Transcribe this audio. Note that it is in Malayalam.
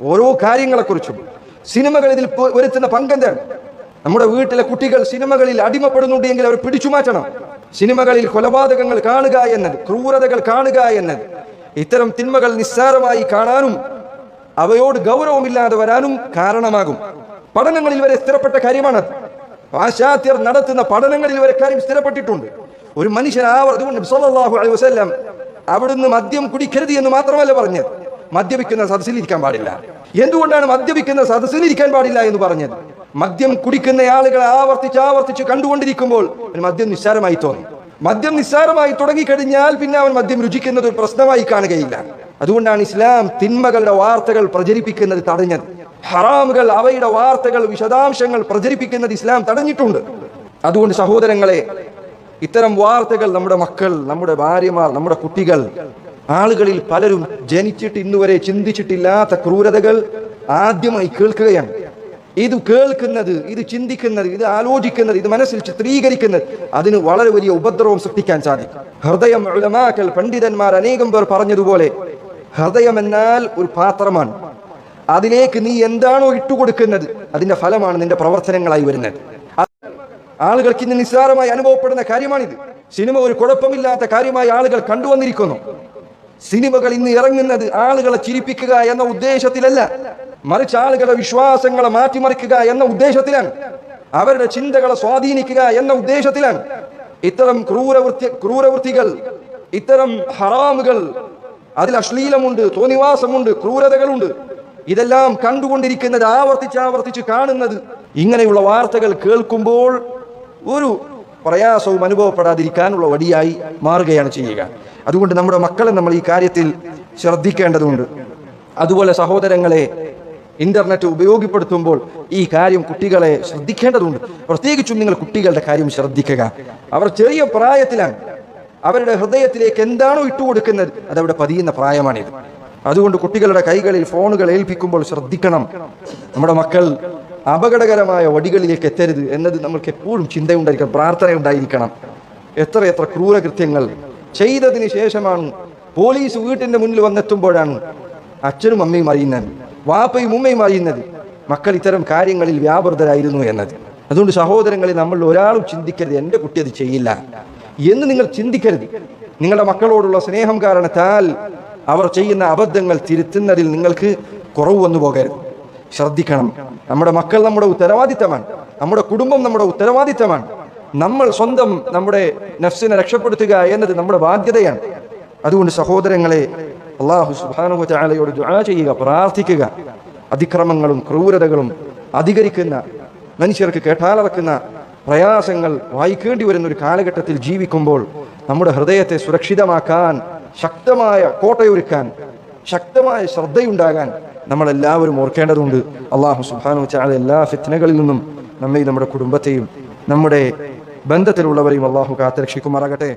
ഓരോ കാര്യങ്ങളെക്കുറിച്ചും. സിനിമകൾ ഇതിൽ വരുത്തുന്ന പങ്കെന്താണ് നമ്മുടെ വീട്ടിലെ കുട്ടികൾ സിനിമകളിൽ അടിമപ്പെടുന്നുണ്ട് എങ്കിൽ അവർ പിടിച്ചു മാറ്റണം. സിനിമകളിൽ കൊലപാതകങ്ങൾ കാണുക എന്നത് ക്രൂരതകൾ കാണുക എന്നത് ഇത്തരം തിന്മകൾ നിസ്സാരമായി കാണാനും അവയോട് ഗൗരവമില്ലാതെ വരാനും കാരണമാകും. പഠനങ്ങളിൽ വരെ സ്ഥിരപ്പെട്ട കാര്യമാണ് പാശ്ചാത്യർ നടത്തുന്ന പഠനങ്ങളിൽ വരെ കാര്യം സ്ഥിരപ്പെട്ടിട്ടുണ്ട്. ഒരു മനുഷ്യൻ ആവർ അതുകൊണ്ട് നബി സല്ലല്ലാഹു അലൈഹി വസല്ലം അവിടുന്ന് മദ്യം കുടിക്കരുത് എന്ന് മാത്രമല്ല പറഞ്ഞത്. മദ്യപിക്കുന്ന സദസ്സിൽ ഇരിക്കാൻ പാടില്ല. എന്തുകൊണ്ടാണ് മദ്യപിക്കുന്ന സദസ്സിൽ ഇരിക്കാൻ പാടില്ല എന്ന് പറഞ്ഞത്? മദ്യം കുടിക്കുന്ന ആളുകളെ ആവർത്തിച്ച് ആവർത്തിച്ച് കണ്ടുകൊണ്ടിരിക്കുമ്പോൾ മദ്യം നിസ്സാരമായി തോന്നി. മദ്യം നിസ്സാരമായി തുടങ്ങിക്കഴിഞ്ഞാൽ പിന്നെ അവൻ മദ്യം രുചിക്കുന്നത് ഒരു പ്രശ്നമായി കാണുകയില്ല. അതുകൊണ്ടാണ് ഇസ്ലാം തിന്മകളുടെ വാർത്തകൾ പ്രചരിപ്പിക്കുന്നത് തടഞ്ഞത്. ഹറാമുകൾ അവയുടെ വാർത്തകൾ വിശദാംശങ്ങൾ പ്രചരിപ്പിക്കുന്നത് ഇസ്ലാം തടഞ്ഞിട്ടുണ്ട്. അതുകൊണ്ട് സഹോദരങ്ങളെ ഇത്തരം വാർത്തകൾ നമ്മുടെ മക്കൾ നമ്മുടെ ഭാര്യമാർ നമ്മുടെ കുട്ടികൾ ആളുകളിൽ പലരും ജനിച്ചിട്ട് ഇന്നുവരെ ചിന്തിച്ചിട്ടില്ലാത്ത ക്രൂരതകൾ ആദ്യമായി കേൾക്കുകയാണ്. ഇത് കേൾക്കുന്നത് ഇത് ചിന്തിക്കുന്നത് ഇത് ആലോചിക്കുന്നത് ഇത് മനസ്സിൽ ചിത്രീകരിക്കുന്നത് അതിന് വളരെ വലിയ ഉപദ്രവം സൃഷ്ടിക്കാൻ സാധിക്കും. ഹൃദയം ഉളമാക്കൽ പണ്ഡിതന്മാർ അനേകം പേർ പറഞ്ഞതുപോലെ ഹൃദയം എന്നാൽ ഒരു പാത്രമാണ്. അതിലേക്ക് നീ എന്താണോ ഇട്ടുകൊടുക്കുന്നത് അതിന്റെ ഫലമാണ് നിന്റെ പ്രവർത്തനങ്ങളായി വരുന്നത്. ആളുകൾക്ക് ഇന്ന് നിസ്സാരമായി അനുഭവപ്പെടുന്ന കാര്യമാണിത്. സിനിമ ഒരു കുഴപ്പമില്ലാത്ത കാര്യമായി ആളുകൾ കണ്ടുവന്നിരിക്കുന്നു. സിനിമകൾ ഇന്ന് ഇറങ്ങുന്നത് ആളുകളെ ചിരിപ്പിക്കുക എന്ന ഉദ്ദേശത്തിലല്ല. മറിച്ച് ആളുകളുടെ വിശ്വാസങ്ങളെ മാറ്റിമറിക്കുക എന്ന ഉദ്ദേശത്തിലാണ്. അവരുടെ ചിന്തകളെ സ്വാധീനിക്കുക എന്ന ഉദ്ദേശത്തിലാണ്. ഇത്തരം ക്രൂരവൃത്തി ക്രൂരവൃത്തികൾ ഇത്തരം ഹറാമുകൾ അതിൽ അശ്ലീലമുണ്ട് തോന്നിവാസമുണ്ട് ക്രൂരതകളുണ്ട്. ഇതെല്ലാം കണ്ടുകൊണ്ടിരിക്കുന്നത് ആവർത്തിച്ച് ആവർത്തിച്ച് കാണുന്നത് ഇങ്ങനെയുള്ള വാർത്തകൾ കേൾക്കുമ്പോൾ ഒരു പ്രയാസവും അനുഭവപ്പെടാതിരിക്കാനുള്ള വടിയായി മാറുകയാണ് ചെയ്യുക. അതുകൊണ്ട് നമ്മുടെ മക്കളെ നമ്മൾ ഈ കാര്യത്തിൽ ശ്രദ്ധിക്കേണ്ടതുണ്ട്. അതുപോലെ സഹോദരങ്ങളെ ഇന്റർനെറ്റ് ഉപയോഗപ്പെടുത്തുമ്പോൾ ഈ കാര്യം കുട്ടികളെ ശ്രദ്ധിക്കേണ്ടതുണ്ട്. പ്രത്യേകിച്ചും നിങ്ങൾ കുട്ടികളുടെ കാര്യം ശ്രദ്ധിക്കുക. അവർ ചെറിയ പ്രായത്തിലാണ്. അവരുടെ ഹൃദയത്തിലേക്ക് എന്താണോ ഇട്ടുകൊടുക്കുന്നത് അതവിടെ പതിയുന്ന പ്രായമാണിത്. അതുകൊണ്ട് കുട്ടികളുടെ കൈകളിൽ ഫോണുകൾ ഏൽപ്പിക്കുമ്പോൾ ശ്രദ്ധിക്കണം. നമ്മുടെ മക്കൾ അപകടകരമായ വടികളിലേക്ക് എത്തരുത് എന്നത് നമ്മൾക്ക് എപ്പോഴും ചിന്തയുണ്ടായിരിക്കണം പ്രാർത്ഥന ഉണ്ടായിരിക്കണം എത്ര എത്ര ക്രൂരകൃത്യങ്ങൾ ചെയ്തതിന് ശേഷമാണ് പോലീസ് വീട്ടിന്റെ മുന്നിൽ വന്നെത്തുമ്പോഴാണ് അച്ഛനും അമ്മയും അറിയുന്നത് വാപ്പയും ഉമ്മയും അറിയുന്നത് മക്കൾ ഇത്തരം കാര്യങ്ങളിൽ വ്യാപൃതരായിരുന്നു എന്നത്. അതുകൊണ്ട് സഹോദരങ്ങളിൽ നമ്മൾ ഒരാളും ചിന്തിക്കരുത് എന്റെ കുട്ടി അത് ചെയ്യില്ല എന്ന് നിങ്ങൾ ചിന്തിക്കരുത്. നിങ്ങളുടെ മക്കളോടുള്ള സ്നേഹം കാരണത്താൽ അവർ ചെയ്യുന്ന അബദ്ധങ്ങൾ തിരുത്തുന്നതിൽ നിങ്ങൾക്ക് കുറവ് വന്നു പോകരുത്. ശ്രദ്ധിക്കണം. നമ്മുടെ മക്കൾ നമ്മുടെ ഉത്തരവാദിത്തമാണ്. നമ്മുടെ കുടുംബം നമ്മുടെ ഉത്തരവാദിത്തമാണ്. നമ്മൾ സ്വന്തം നമ്മുടെ നഫ്സിനെ രക്ഷപ്പെടുത്തുക എന്നത് നമ്മുടെ ബാധ്യതയാണ്. അതുകൊണ്ട് സഹോദരങ്ങളെ അള്ളാഹു ചാലയോട് ദുആ ചെയ്യുക പ്രാർത്ഥിക്കുക. അതിക്രമങ്ങളും ക്രൂരതകളും അധികരിക്കുന്ന മനുഷ്യർക്ക് കേട്ടാലറക്കുന്ന പ്രയാസങ്ങൾ വായിക്കേണ്ടി വരുന്ന ഒരു കാലഘട്ടത്തിൽ ജീവിക്കുമ്പോൾ നമ്മുടെ ഹൃദയത്തെ സുരക്ഷിതമാക്കാൻ ശക്തമായ കോട്ടയൊരുക്കാൻ ശക്തമായ ശ്രദ്ധയുണ്ടാകാൻ നമ്മളെല്ലാവരും ഓർക്കേണ്ടതുണ്ട്. അള്ളാഹു സുബാനു വെച്ചാൽ എല്ലാ ഫിത്നകളിൽ നിന്നും നമ്മെ നമ്മുടെ കുടുംബത്തെയും നമ്മുടെ ബന്ധത്തിലുള്ളവരെയും അള്ളാഹു കാത്തുരക്ഷിക്കുമാറാകട്ടെ.